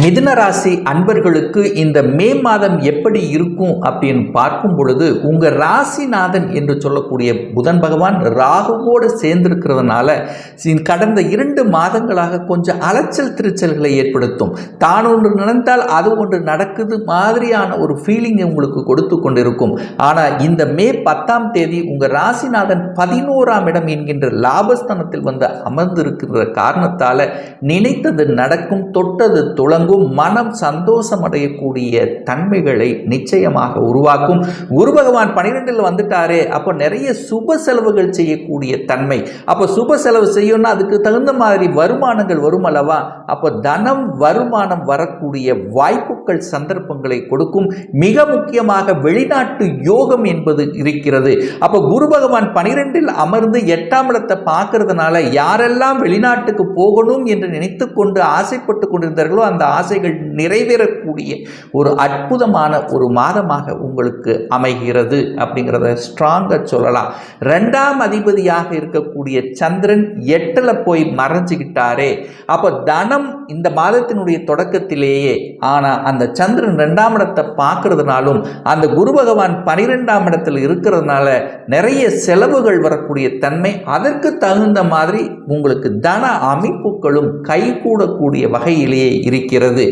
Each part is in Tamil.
மிதுன ராசி அன்பர்களுக்கு இந்த மே மாதம் எப்படி இருக்கும் அப்படின்னு பார்க்கும் பொழுது உங்கள் ராசிநாதன் என்று சொல்லக்கூடிய புதன் பகவான் ராகுவோடு சேர்ந்திருக்கிறதுனால கடந்த இரண்டு மாதங்களாக கொஞ்சம் அலைச்சல் திருச்சல்களை ஏற்படுத்தும். தான் ஒன்று நினைத்தால் அது ஒன்று நடக்குது மாதிரியான ஒரு ஃபீலிங் உங்களுக்கு கொடுத்து கொண்டிருக்கும். ஆனால் இந்த மே பத்தாம் தேதி உங்கள் ராசிநாதன் பதினோராம் இடம் என்கின்ற லாபஸ்தானத்தில் வந்து அமர்ந்திருக்கிற காரணத்தால் நினைத்தது நடக்கும் தொட்டது துளங்கும். மனம் சந்தோஷம் அடையக்கூடிய தன்மைகளை நிச்சயமாக உருவாக்கும். குரு பகவான் பன்னிரெண்டில் வந்துட்டாரே அப்போ நிறைய சுப செலவுகள் செய்யக்கூடிய தன்மை. அப்போ சுப செலவு செய்யணும்னா அதுக்கு தகுந்த மாதிரி வருமானங்கள் வரும் அல்லவா? அப்போ தனம் வருமானம் வரக்கூடிய வாய்ப்புகள் சந்தர்ப்பங்களை கொடுக்கும். மிக முக்கியமாக வெளிநாட்டு யோகம் என்பது இருக்கிறது. அப்போ குரு பகவான் பனிரெண்டில் அமர்ந்து எட்டாம் இடத்தை பார்க்கறதுனால யாரெல்லாம் வெளிநாட்டுக்கு போகணும் என்று நினைத்து கொண்டு ஆசைப்பட்டு கொண்டிருந்தார்களோ அந்த ஆசைகள் நிறைவேறக்கூடிய ஒரு அற்புதமான ஒரு மாதமாக உங்களுக்கு அமைகிறது அப்படிங்கிறத ஸ்ட்ராங்காக சொல்லலாம். ரெண்டாம் அதிபதியாக இருக்கக்கூடிய சந்திரன் எட்டில் போய் மறைஞ்சுக்கிட்டாரே. அப்போ தனம் இந்த மாதத்தினுடைய தொடக்கத்திலேயே ஆனால் அந்த சந்திரன் ரெண்டாம் இடத்தை பார்க்கறதுனாலும் அந்த குரு பகவான் பனிரெண்டாம் இடத்தில் இருக்கிறதுனால நிறைய செலவுகள் வரக்கூடிய தன்மை அதற்கு தகுந்த மாதிரி உங்களுக்கு தன அமைப்புகளும் கைகூடக்கூடிய வகையிலேயே இருக்கிறது. இருக்கிறது.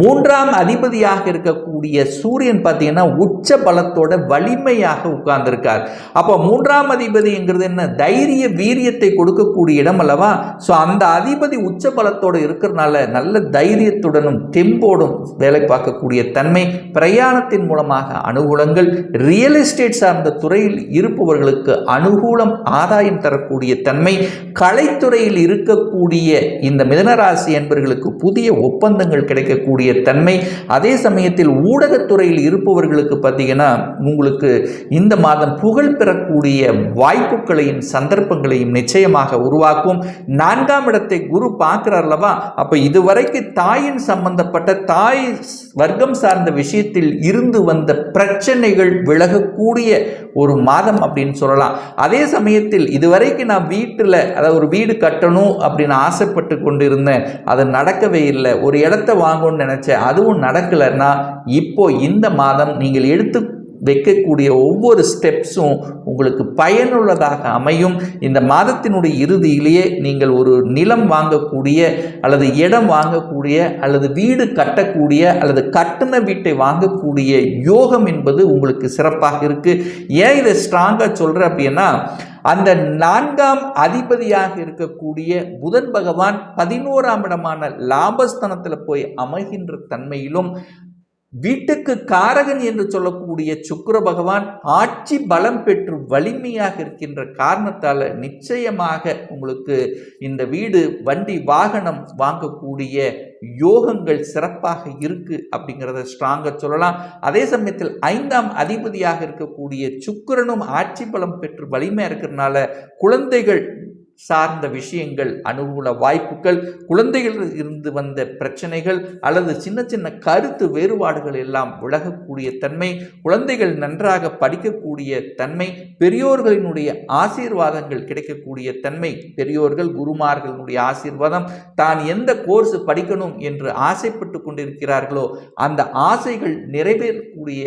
மூன்றாம் அதிபதியாக இருக்கக்கூடிய சூரியன் பார்த்தீங்கன்னா உச்ச பலத்தோட வலிமையாக உட்கார்ந்திருக்கார். அப்போ மூன்றாம் அதிபதிங்கிறது என்ன? தைரிய வீரியத்தை கொடுக்கக்கூடிய இடம் அல்லவா? ஸோ அந்த அதிபதி உச்ச பலத்தோடு இருக்கிறனால நல்ல தைரியத்துடனும் தெம்போடும் வேலை பார்க்கக்கூடிய தன்மை பிரயாணத்தின் மூலமாக அனுகூலங்கள் ரியல் எஸ்டேட் சார்ந்த துறையில் இருப்பவர்களுக்கு அனுகூலம் ஆதாயம் தரக்கூடிய தன்மை கலைத்துறையில் இருக்கக்கூடிய இந்த மிதனராசி என்பர்களுக்கு புதிய ஒப்பந்தங்கள் கிடைக்கக்கூடிய தன்மை அதே சமயத்தில் ஊடகத்துறையில் இருப்பவர்களுக்கு பார்த்தீங்கன்னா உங்களுக்கு இந்த மாதம் புகழ் பெறக்கூடிய வாய்ப்புகளையும் சந்தர்ப்பங்களையும் நிச்சயமாக உருவாக்கும். நான்காம் இடத்தை குரு பார்க்கிறார் அல்லவா? அப்போ இதுவரைக்கு தாயின் சம்பந்தப்பட்ட தாய் வர்க்கம் சார்ந்த விஷயத்தில் இருந்து வந்த பிரச்சனைகள் விலகக்கூடிய ஒரு மாதம் அப்படின்னு சொல்லலாம். அதே சமயத்தில் இதுவரைக்கு நான் வீட்டில் அதாவது ஒரு வீடு கட்டணும் அப்படின்னு ஆசைப்பட்டு கொண்டு இருந்தேன் அது நடக்கவே இல்லை. ஒரு இடத்த வாங்கணும்னு நினச்சேன். அதுவும் நடக்கலைன்னா இப்போ இந்த மாதம் நீங்கள் எடுத்து வைக்கக்கூடிய ஒவ்வொரு ஸ்டெப்ஸும் உங்களுக்கு பயனுள்ளதாக அமையும். இந்த மாதத்தினுடைய இறுதியிலேயே நீங்கள் ஒரு நிலம் வாங்கக்கூடிய அல்லது இடம் வாங்கக்கூடிய அல்லது வீடு கட்டக்கூடிய அல்லது கட்டின வீட்டை வாங்கக்கூடிய யோகம் என்பது உங்களுக்கு சிறப்பாக இருக்குது ஏன் இதை ஸ்ட்ராங்காக சொல்கிறேன் அப்படின்னா அந்த நான்காம் அதிபதியாக இருக்கக்கூடிய புதன் பகவான் பதினோராம் இடமான லாபஸ்தனத்தில் போய் அமைகின்ற தன்மையிலும் வீட்டுக்கு காரகன் என்று சொல்லக்கூடிய சுக்கிர பகவான் ஆட்சி பலம் பெற்று வலிமையாக இருக்கின்ற காரணத்தால் நிச்சயமாக உங்களுக்கு இந்த வீடு வண்டி வாகனம் வாங்கக்கூடிய யோகங்கள் சிறப்பாக இருக்கு அப்படிங்கிறத ஸ்ட்ராங்காக சொல்லலாம். அதே சமயத்தில் ஐந்தாம் அதிபதியாக இருக்கக்கூடிய சுக்கிரனும் ஆட்சி பலம் பெற்று வலிமையாக இருக்கிறதுனால குழந்தைகள் சார்ந்த விஷயங்கள் அனுகூல வாய்ப்புகள் குழந்தைகள் இருந்து வந்த பிரச்சனைகள் அல்லது சின்ன சின்ன கருத்து வேறுபாடுகள் எல்லாம் விலகக்கூடிய தன்மை குழந்தைகள் நன்றாக படிக்கக்கூடிய தன்மை பெரியோர்களினுடைய ஆசீர்வாதங்கள் கிடைக்கக்கூடிய தன்மை பெரியோர்கள் குருமார்களினுடைய ஆசீர்வாதம் தான் எந்த கோர்ஸ் படிக்கணும் என்று ஆசைப்பட்டு கொண்டிருக்கிறார்களோ அந்த ஆசைகள் நிறைவேறக்கூடிய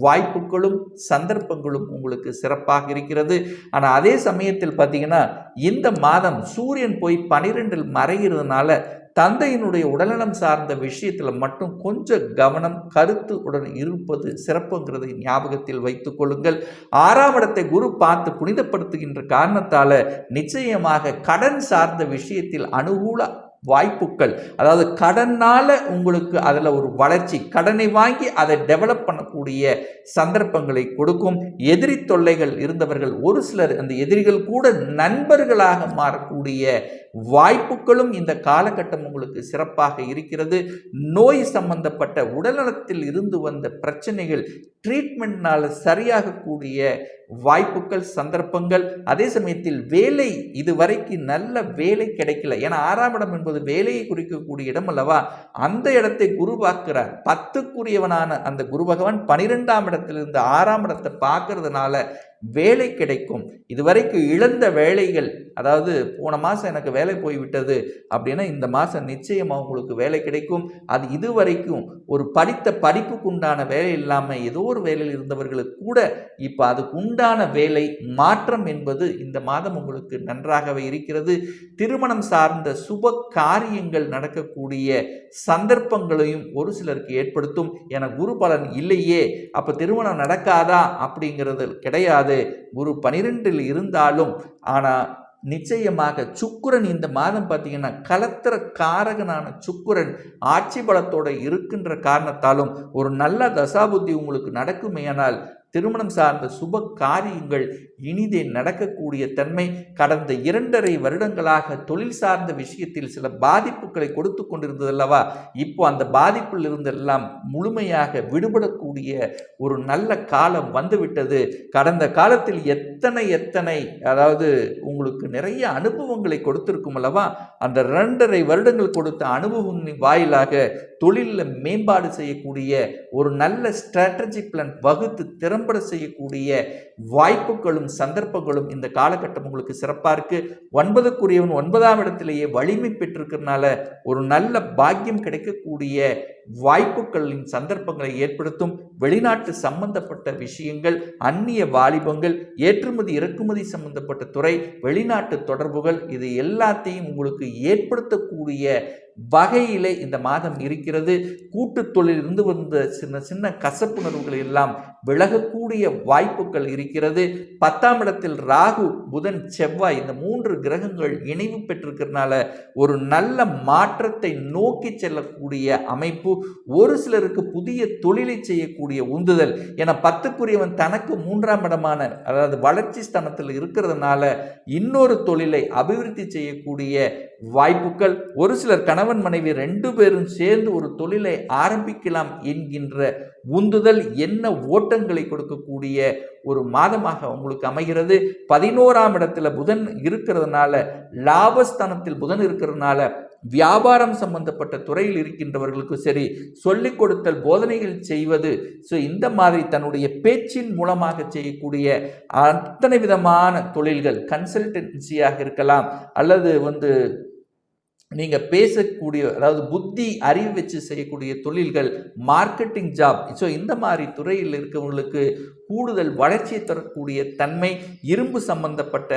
வாய்ப்புகளும் சந்தர்ப்பங்களும் உங்களுக்கு சிறப்பாக இருக்கிறது. ஆனால் அதே சமயத்தில் பார்த்தீங்கன்னா இந்த மாதம் சூரியன் போய் பனிரெண்டில் மறைகிறதுனால தந்தையினுடைய உடல்நலம் சார்ந்த விஷயத்தில் மட்டும் கொஞ்சம் கவனம் கருத்து உடன் இருப்பது சிறப்புங்கிறதை ஞாபகத்தில் வைத்துக் கொள்ளுங்கள். ஆறாம் இடத்தை குரு பார்த்து புனிதப்படுத்துகின்ற காரணத்தால் நிச்சயமாக கடன் சார்ந்த விஷயத்தில் அனுகூல வாய்ப்புகள் அதாவது கடனால் உங்களுக்கு அதில் ஒரு வளர்ச்சி கடனை வாங்கி அதை டெவலப் பண்ணக்கூடிய சந்தர்ப்பங்களை கொடுக்கும். எதிரி தொல்லைகள் இருந்தவர்கள் ஒரு சிலர் அந்த எதிரிகள் கூட நண்பர்களாக மாறக்கூடிய வாய்ப்புகளும் இந்த காலகட்டம் உங்களுக்கு சிறப்பாக இருக்கிறது. நோய் சம்பந்தப்பட்ட உடல்நலத்தில் இருந்து வந்த பிரச்சனைகள் ட்ரீட்மெண்ட்னால் சரியாகக்கூடிய வாய்ப்புகள் சந்தர்ப்பங்கள். அதே சமயத்தில் வேலை இதுவரைக்கும் நல்ல வேலை கிடைக்கல. ஏன்னா ஆறாம் இடம் என்பது வேலையை குறிக்கக்கூடிய இடம் அல்லவா? அந்த இடத்தை குருவாக்குறார் பத்துக்குரியவனான அந்த குரு பகவான் பனிரெண்டாம் இடத்திலிருந்து ஆறாம் இடத்தை பார்க்கறதுனால வேலை கிடைக்கும். இதுவரைக்கும் இழந்த வேலைகள் அதாவது போன மாதம் எனக்கு வேலை போய்விட்டது அப்படின்னா இந்த மாதம் நிச்சயமாக உங்களுக்கு வேலை கிடைக்கும். அது இதுவரைக்கும் ஒரு படித்த படிப்புக்கு உண்டான வேலை இல்லாமல் ஏதோ ஒரு வேலையில் இருந்தவர்களுக்கு கூட இப்போ அதுக்கு உண்டான வேலை மாற்றம் என்பது இந்த மாதம் உங்களுக்கு நன்றாகவே இருக்கிறது. திருமணம் சார்ந்த சுப காரியங்கள் நடக்கக்கூடிய சந்தர்ப்பங்களையும் ஒரு சிலருக்கு ஏற்படுத்தும். என குரு பலன் இல்லையே அப்போ திருமணம் நடக்காதா அப்படிங்கிறது கிடையாது. குரு பனிரெண்டில் இருந்தாலும் ஆனால் நிச்சயமாக சுக்குரன் இந்த மாதம் பார்த்தீங்கன்னா கலத்திர காரகனான சுக்குரன் ஆட்சி பலத்தோட இருக்கின்ற காரணத்தாலும் ஒரு நல்ல தசாபுத்தி உங்களுக்கு நடக்குமேயானால் திருமணம் சார்ந்த சுப காரியங்கள் இனிதே நடக்கக்கூடிய தன்மை கடந்த இரண்டரை வருடங்களாக தொழில் சார்ந்த விஷயத்தில் சில பாதிப்புகளை கொடுத்து கொண்டிருந்ததல்லவா? இப்போ அந்த பாதிப்பில் இருந்தெல்லாம் முழுமையாக விடுபடக்கூடிய ஒரு நல்ல காலம் வந்துவிட்டது. கடந்த காலத்தில் எத்தனை எத்தனை அதாவது உங்களுக்கு நிறைய அனுபவங்களை கொடுத்திருக்கும் அல்லவா அந்த ரெண்டரை வருடங்கள் கொடுத்த அனுபவங்களின் வாயிலாக தொழிலில் மேம்பாடு செய்யக்கூடிய ஒரு நல்ல ஸ்ட்ராட்டஜி பிளான் வகுத்து திற திறம்பட செய்யக்கூடிய வாய்ப்புகளும் சந்தர்ப்பங்களும் இந்த காலகட்டம் உங்களுக்கு சிறப்பாக இருக்கு. ஒன்பதுக்குரியவன் ஒன்பதாம் இடத்திலேயே வலிமை பெற்றிருக்கிறதுனால ஒரு நல்ல பாக்கியம் கிடைக்கக்கூடிய வாய்ப்புகளின் சந்தர்ப்பங்களை ஏற்படுத்தும். வெளிநாட்டு சம்பந்தப்பட்ட விஷயங்கள் அந்நிய வாலிபங்கள் ஏற்றுமதி இறக்குமதி சம்பந்தப்பட்ட துறை வெளிநாட்டு தொடர்புகள் இது எல்லாத்தையும் உங்களுக்கு ஏற்படுத்தக்கூடிய வகையிலே இந்த மாதம் இருக்கிறது. கூட்டு தொழிலிருந்து வந்த சின்ன சின்ன கசப்புணர்வுகள் எல்லாம் விலகக்கூடிய வாய்ப்புகள் இருக்கிறது. பத்தாம் இடத்தில் ராகு புதன் செவ்வாய் இந்த மூன்று கிரகங்கள் இணைவு பெற்றிருக்கிறதுனால ஒரு நல்ல மாற்றத்தை நோக்கி செல்லக்கூடிய அமைப்பு. ஒரு சிலருக்கு புதிய தொழிலை செய்யக்கூடிய உந்துதல். என பத்துக்குரியவன் தனக்கு மூன்றாம் இடமான அதாவது வளர்ச்சி ஸ்தானத்தில் இருக்கிறதுனால இன்னொரு தொழிலை அபிவிருத்தி செய்யக்கூடிய வாய்ப்புகள். ஒரு சிலர் கணவன் மனைவி ரெண்டு பேரும் சேர்ந்து ஒரு தொழிலை ஆரம்பிக்கலாம் என்கின்ற உந்துதல் என்ன ஓட்டங்களை கொடுக்கக்கூடிய ஒரு மாதமாக உங்களுக்கு அமைகிறது. பதினோராம் இடத்துல புதன் இருக்கிறதுனால லாபஸ்தானத்தில் புதன் இருக்கிறதுனால வியாபாரம் சம்பந்தப்பட்ட துறையில் இருக்கின்றவர்களுக்கும் சரி சொல்லிக் கொடுத்தல் போதனைகள் செய்வது ஸோ இந்த மாதிரி தன்னுடைய பேச்சின் மூலமாக செய்யக்கூடிய அத்தனை விதமான தொழில்கள் கன்சல்டன்சியாக இருக்கலாம் அல்லது வந்து நீங்கள் பேசக்கூடிய அதாவது புத்தி அறிவு வச்சு செய்யக்கூடிய தொழில்கள் மார்க்கெட்டிங் ஜாப் ஸோ இந்த மாதிரி துறையில் இருக்கவங்களுக்கு கூடுதல் வளர்ச்சியை தரக்கூடிய தன்மை இரும்பு சம்பந்தப்பட்ட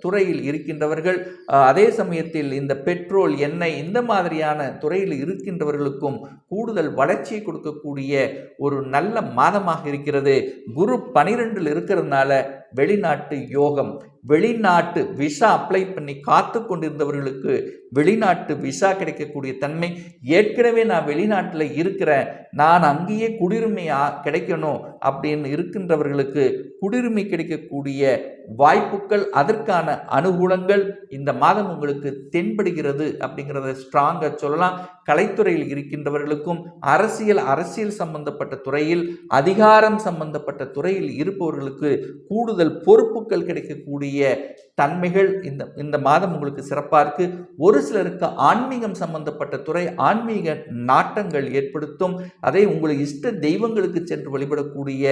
துறையில் இருக்கின்றவர்கள் அதே சமயத்தில் இந்த பெட்ரோல் எண்ணெய் இந்த மாதிரியான துறையில் இருக்கின்றவர்களுக்கும் கூடுதல் வளர்ச்சியை கொடுக்கக்கூடிய ஒரு நல்ல மாதமாக இருக்கிறது. குரு பனிரெண்டில் இருக்கிறதுனால வெளிநாட்டு யோகம் வெளிநாட்டு விசா அப்ளை பண்ணி காத்து கொண்டிருந்தவர்களுக்கு வெளிநாட்டு விசா கிடைக்கக்கூடிய தன்மை ஏற்கனவே நான் வெளிநாட்டில் இருக்கிறேன். நான் அங்கேயே குடியுரிமை கிடைக்கணும் அப்படின்னு இருக்கின்றவர்களுக்கு குடியுரிமை கிடைக்கக்கூடிய வாய்ப்புகள் அதற்கான அனுகூலங்கள் இந்த மாதம் உங்களுக்கு தென்படுகிறது அப்படிங்கிறத ஸ்ட்ராங்காக சொல்லலாம். கலைத்துறையில் இருக்கின்றவர்களுக்கும் அரசியல் அரசியல் சம்பந்தப்பட்ட துறையில் அதிகாரம் சம்பந்தப்பட்ட துறையில் இருப்பவர்களுக்கு கூடுதல் பொறுப்புகள் கிடைக்கக்கூடிய தன்மைகள் இந்த இந்த மாதம் உங்களுக்கு சிறப்பாக இருக்கு. ஒரு சிலருக்கு ஆன்மீகம் சம்பந்தப்பட்ட துறை ஆன்மீக நாட்டங்கள் ஏற்படுத்தும். அதை உங்களுக்கு இஷ்ட தெய்வங்களுக்கு சென்று வழிபடக்கூடிய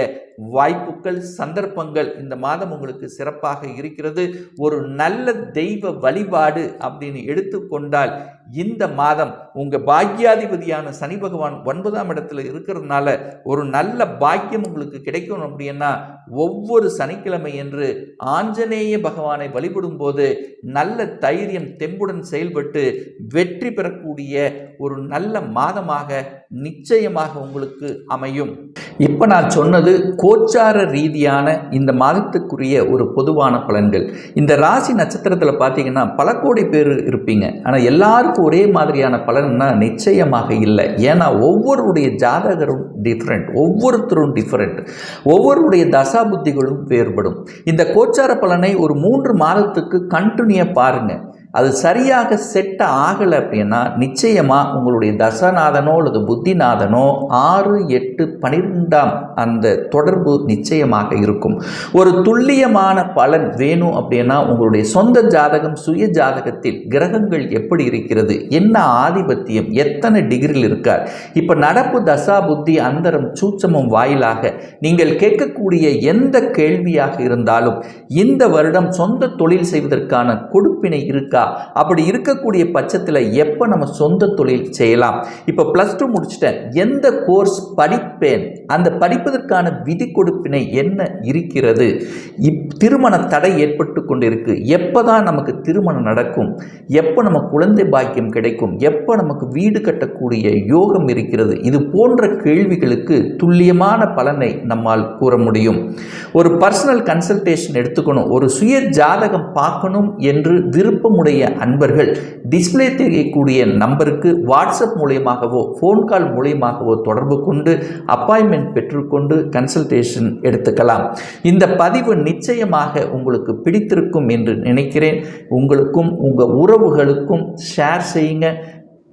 வாய்ப்புகள் சந்தர்ப்பங்கள் இந்த மாதம் உங்களுக்கு சிறப்பாக இருக்கிறது. ஒரு நல்ல தெய்வ வழிபாடு அப்படின்னு எடுத்துக்கொண்டால் இந்த மாதம் உங்கள் பாக்கியாதிபதியான சனி பகவான் ஒன்பதாம் இடத்துல இருக்கிறதுனால ஒரு நல்ல பாக்கியம் உங்களுக்கு கிடைக்கணும் அப்படின்னா ஒவ்வொரு சனிக்கிழமை என்று ஆஞ்சநேய பகவானை வழிபடும் போது நல்ல தைரியம் தெம்புடன் செயல்பட்டு வெற்றி பெறக்கூடிய ஒரு நல்ல மாதமாக நிச்சயமாக உங்களுக்கு அமையும். இப்போ நான் சொன்னது கோச்சார ரீதியான இந்த மாதத்துக்குரிய ஒரு பொதுவான பலன்கள். இந்த ராசி நட்சத்திரத்தில் பார்த்தீங்கன்னா பல கோடி பேர் இருப்பீங்க. ஆனால் எல்லாருக்கும் ஒரே மாதிரியான பலன்னா நிச்சயமாக இல்லை. ஏன்னா ஒவ்வொருடைய ஜாதகரும் டிஃப்ரெண்ட் ஒவ்வொருத்தரும் டிஃப்ரெண்ட் ஒவ்வொருடைய தசா புத்திகளும் வேறுபடும். இந்த கோச்சார பலனை ஒரு மூன்று மாதத்துக்கு கண்டினியூ பாருங்கள் அது சரியாக செட் ஆகலை அப்படின்னா நிச்சயமாக உங்களுடைய தசநாதனோ அல்லது புத்திநாதனோ ஆறு எட்டு பனிரெண்டாம் அந்த தொடர்பு நிச்சயமாக இருக்கும். ஒரு துல்லியமான பலன் வேணும் அப்படின்னா உங்களுடைய சொந்த ஜாதகம் சுய ஜாதகத்தில் கிரகங்கள் எப்படி இருக்கிறது என்ன ஆதிபத்தியம் எத்தனை டிகிரியில் இருக்கார். இப்போ நடப்பு தசா புத்தி அந்தரம் சூச்சமும் வாயிலாக நீங்கள் கேட்கக்கூடிய எந்த கேள்வியாக இருந்தாலும் இந்த வருடம் சொந்த தொழில் செய்வதற்கான கொடுப்பினை இருக்கா அப்படி இருக்கக்கூடிய பட்சத்தில் எப்போ நம்ம சொந்த தொழில் செய்யலாம்? இப்போ ப்ளஸ் டூ முடிச்சிட்டேன். எந்த கோர்ஸ் படிப்பேன்? அந்த படிப்பதற்கான விதி கொடுப்பினை என்ன இருக்கிறது? இப் திருமண தடை ஏற்பட்டு கொண்டு இருக்கு எப்போ தான் நமக்கு திருமணம் நடக்கும்? எப்போ நம்ம குழந்தை பாக்கியம் கிடைக்கும்? எப்போ நமக்கு வீடு கட்டக்கூடிய யோகம் இருக்கிறது? இது போன்ற கேள்விகளுக்கு துல்லியமான பலனை நம்மால் கூற முடியும். ஒரு பர்சனல் கன்சல்டேஷன் எடுத்துக்கணும். ஒரு சுய ஜாதகம் பார்க்கணும் என்று விருப்பமுடைய அன்பர்கள் டிஸ்ப்ளே தெரியக்கூடிய நம்பருக்கு வாட்ஸ்அப் மூலியமாகவோ ஃபோன் கால் மூலியமாகவோ தொடர்பு கொண்டு அப்பாயின்மெண்ட் பெற்றுக்கொண்டு கன்சல்டேஷன் எடுத்துக்கலாம். இந்த பதிவு நிச்சயமாக உங்களுக்கு பிடித்திருக்கும் என்று நினைக்கிறேன். உங்களுக்கும் உங்கள் உறவுகளுக்கும் ஷேர் செய்யுங்க.